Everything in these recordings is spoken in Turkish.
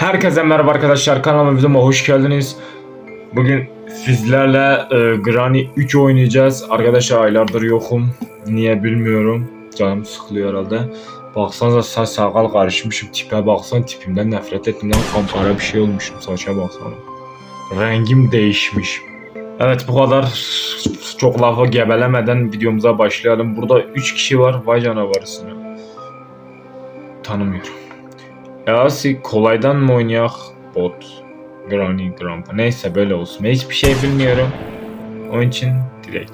Herkese merhaba arkadaşlar kanalıma videoma hoş geldiniz. Bugün sizlerle e, Granny 3 oynayacağız. Arkadaşlar aylardır yokum. Niye bilmiyorum. Canım sıkılıyor herhalde. Baksanıza saç sakal karışmışım. Tipe baksan tipimden nefret ettim. Lan kampara bir şey olmuşum saça baksana. Rengim değişmiş. Evet bu kadar çok lafa gebelemeden videomuza başlayalım. Burada 3 kişi var. Vay canavarısını. Tanımıyorum. Yasi kolaydan mı oynayak? Bot. Granny, Grandpa. Neyse böyle olsun. Ben hiçbir şey bilmiyorum. Onun için direkt.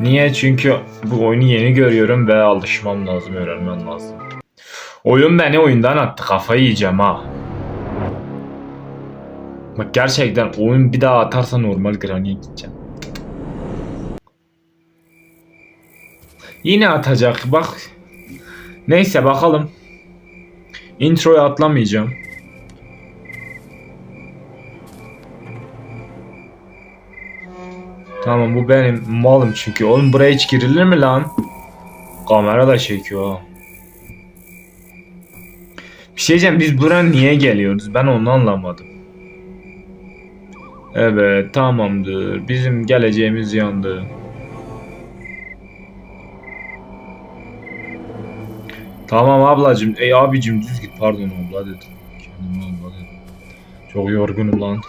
Niye? Çünkü bu oyunu yeni görüyorum ve alışmam lazım, öğrenmem lazım. Oyun beni oyundan attı. Kafayı yiyeceğim ha. Bak gerçekten oyun bir daha atarsa normal Granny'e gideceğim. Yine atacak bak. Neyse bakalım. Introya atlamayacağım. Tamam bu benim malım çünkü. Oğlum buraya hiç girilir mi lan? Kamera da çekiyor. Bir şey diyeceğim biz buraya niye geliyoruz? Ben onu anlamadım. Evet tamamdır. Bizim geleceğimiz yandı. Tamam ablacım. Ey abicim düz git. Pardon abla dedim. Kendime abla dedim. Çok yorgunum lan.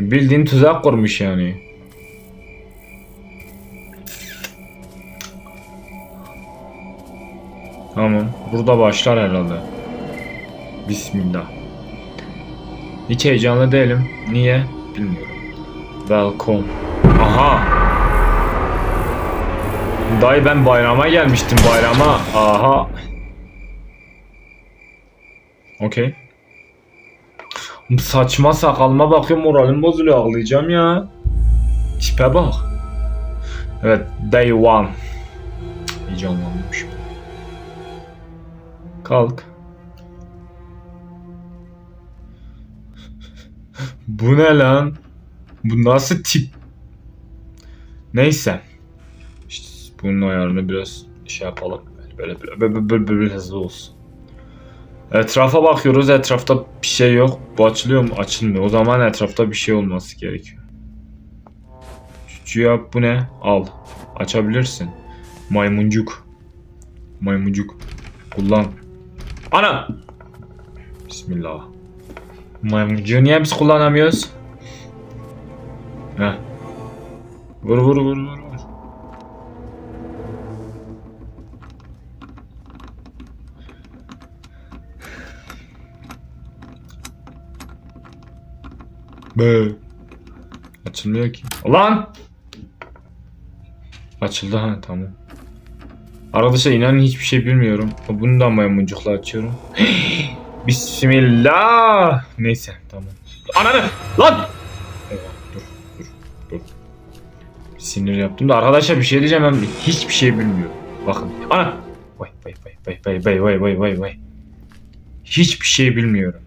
Bildiğin tuzak kurmuş yani. Tamam. Burada başlar herhalde. Bismillah. Hiç heyecanlı değilim. Niye? Bilmiyorum. Welcome. Aha. Dayı ben bayrama gelmiştim bayrama. Aha. Okey. Saçma sakalıma bakıyorum moralim bozuluyor ağlayacağım ya. Tipe bak. Evet day one. Heyecanlanmışım. Kalk. Bu ne lan? Bu nasıl tip? Neyse. Bunun ayarını biraz şey yapalım. Böyle böyle böyle, böyle, böyle, hızlı olsun. Etrafa bakıyoruz. Etrafta bir şey yok. Bu açılıyor mu? Açılmıyor. O zaman etrafta bir şey olması gerekiyor. Şu bu ne? Al. Açabilirsin. Maymuncuk. Maymuncuk. Kullan. Ana! Bismillah. Maymuncuğu niye biz kullanamıyoruz? Heh. Vur vur vur vur Be. Açılmıyor ki. Ulan! Açıldı ha tamam. Arkadaşlar inanın hiçbir şey bilmiyorum. Bunu da maymuncukla açıyorum. Bismillah. Neyse tamam. Ananı! Lan! Eyvah, dur dur dur. Sinir yaptım da arkadaşlar bir şey diyeceğim ben hiçbir şey bilmiyorum. Bakın. Ana! Vay vay vay vay vay vay vay vay vay vay. Hiçbir şey bilmiyorum.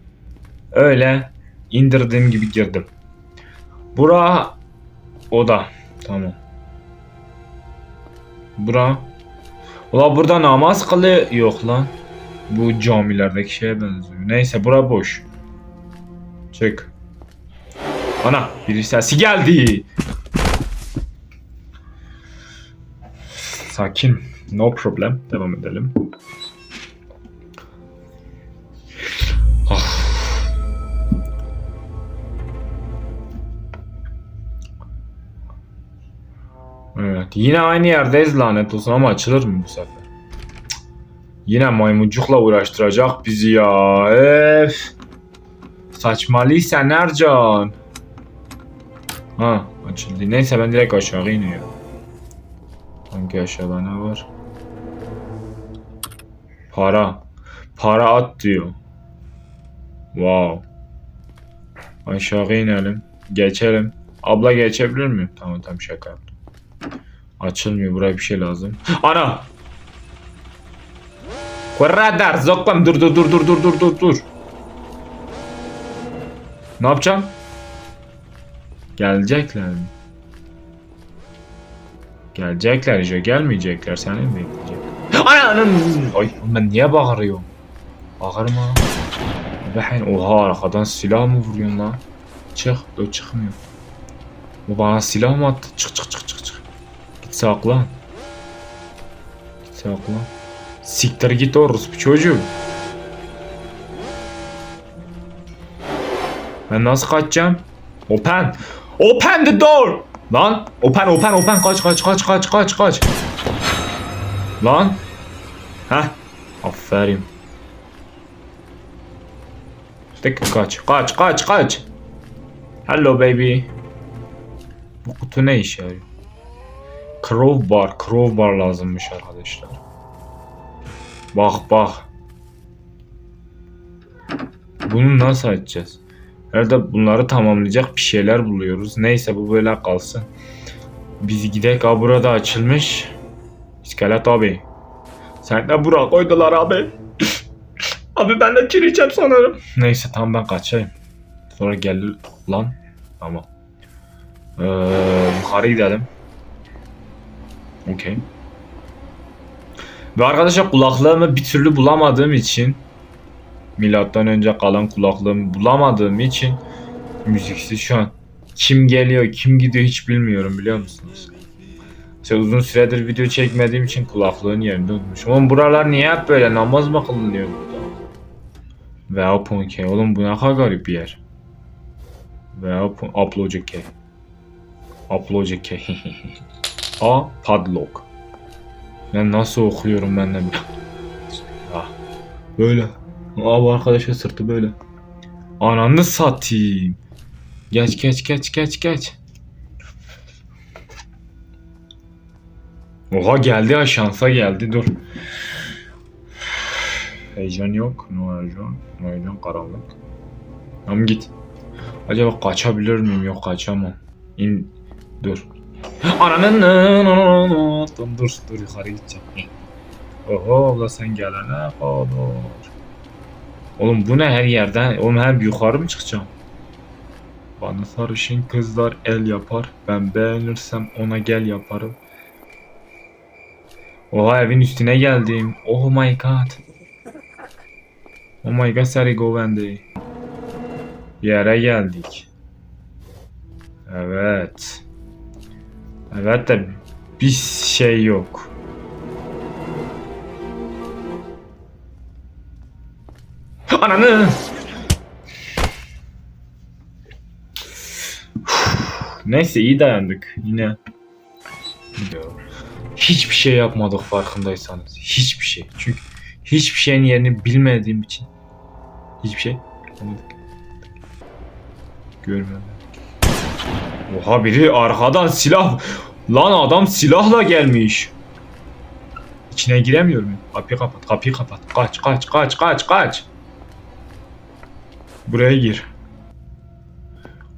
Öyle indirdiğim gibi girdim. Bura oda. Tamam. Bura. Ula burada namaz kılıyor. Yok lan. Bu camilerdeki şeye benziyor. Neyse bura boş. Çık. Ana biri sesi geldi. Sakin. No problem. Devam edelim. Evet. Yine aynı yerdeyiz lanet olsun ama açılır mı bu sefer? Yine maymuncukla uğraştıracak bizi ya. Ef. Saçmalıysan Ercan. Ha açıldı. Neyse ben direkt aşağı iniyorum. Hangi aşağıda ne var? Para. Para at diyor. Wow. Aşağı inelim. Geçelim. Abla geçebilir miyim? Tamam tamam şaka yaptım. Açılmıyor buraya bir şey lazım. Ana! Radar zoklam dur dur dur dur dur dur dur dur. Ne yapacağım? Gelecekler mi? Gelecekler işte gelmeyecekler seni mi bekleyecek? Ana! Ananın. Ay ben niye bağırıyorum? Bağırma. Ben oha arkadan silah mı vuruyorsun lan? Çık, o çıkmıyor. Bu bana silah mı attı? Çık çık çık çık çık. Saklan. Saklan. Siktir git orospu çocuğu. Ben nasıl kaçacağım? Open! Open the door! Lan! Open open open kaç kaç kaç kaç kaç kaç. Lan! Heh. Aferin. Tek kaç kaç kaç kaç. Hello baby. Bu kutu ne işe yarıyor? Crowbar, crowbar lazımmış arkadaşlar. Bak bak. Bunu nasıl açacağız? Herhalde bunları tamamlayacak bir şeyler buluyoruz. Neyse bu böyle kalsın. Biz gidek ha burada açılmış. İskelet abi. Sen de buraya koydular abi. abi ben de çürüyeceğim sanırım. Neyse tamam ben kaçayım. Sonra gelir lan. Tamam. Ee, yukarı gidelim. Okey. Ve arkadaşlar kulaklığımı bir türlü bulamadığım için milattan önce kalan kulaklığımı bulamadığım için müziksiz şu an. Kim geliyor, kim gidiyor hiç bilmiyorum biliyor musunuz? İşte uzun süredir video çekmediğim için kulaklığın yerinde unutmuşum. Oğlum buralar niye hep böyle namaz mı kılınıyor burada? Ve upon K. Oğlum bu ne kadar garip bir yer. Ve upload K. Upload K. A padlock. Ben nasıl okuyorum ben de bir. Ah. Böyle. Aa bu arkadaşın sırtı böyle. Ananı satayım. Geç geç geç geç geç. Oha geldi ha şansa geldi dur. Heyecan yok. No heyecan. No heyecan karanlık. Tamam git. Acaba kaçabilir miyim? Yok kaçamam. İn. Dur. Ananın dur dur yukarı gideceğim. Oho abla sen gelene kadar. Oğlum bu ne her yerden? Oğlum her yukarı mı çıkacağım? Bana sarışın kızlar el yapar. Ben beğenirsem ona gel yaparım. Oha evin üstüne geldim. Oh my god. Oh my god Sari Govendi. Bir yere geldik. Evet. Evet bir şey yok. Ananı! Neyse iyi dayandık yine. Hiçbir şey yapmadık farkındaysanız. Hiçbir şey. Çünkü hiçbir şeyin yerini bilmediğim için. Hiçbir şey yapmadık. Görmedim. Oha biri arkadan silah. Lan adam silahla gelmiş. İçine giremiyorum. Kapıyı kapat, kapıyı kapat. Kaç, kaç, kaç, kaç, kaç. Buraya gir.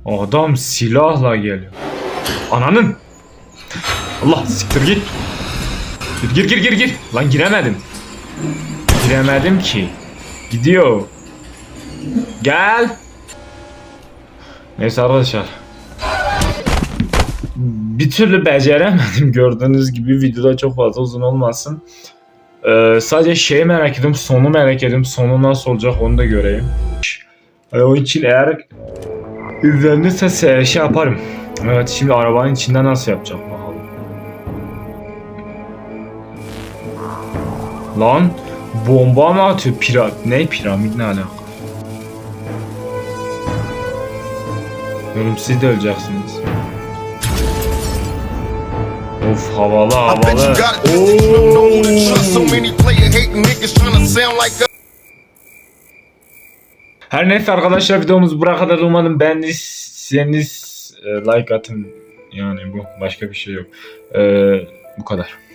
Adam silahla geliyor. Ananın. Allah siktir git. Gir gir gir gir. Lan giremedim. Giremedim ki. Gidiyor. Gel. Neyse arkadaşlar. Bir türlü beceremedim gördüğünüz gibi videoda çok fazla uzun olmasın. Ee, sadece şeyi merak ediyorum, sonu merak ediyorum. Sonu nasıl olacak onu da göreyim. Ee, o için eğer izlenirse se- şey yaparım. Evet şimdi arabanın içinde nasıl yapacağım bakalım. Lan bomba mı atıyor pirat? Ne piramit ne alaka? Oğlum siz de öleceksiniz. Sound like us. Her neyse arkadaşlar videomuz buraya kadar umarım beğendiyseniz e, like atın yani bu başka bir şey yok. E, bu kadar.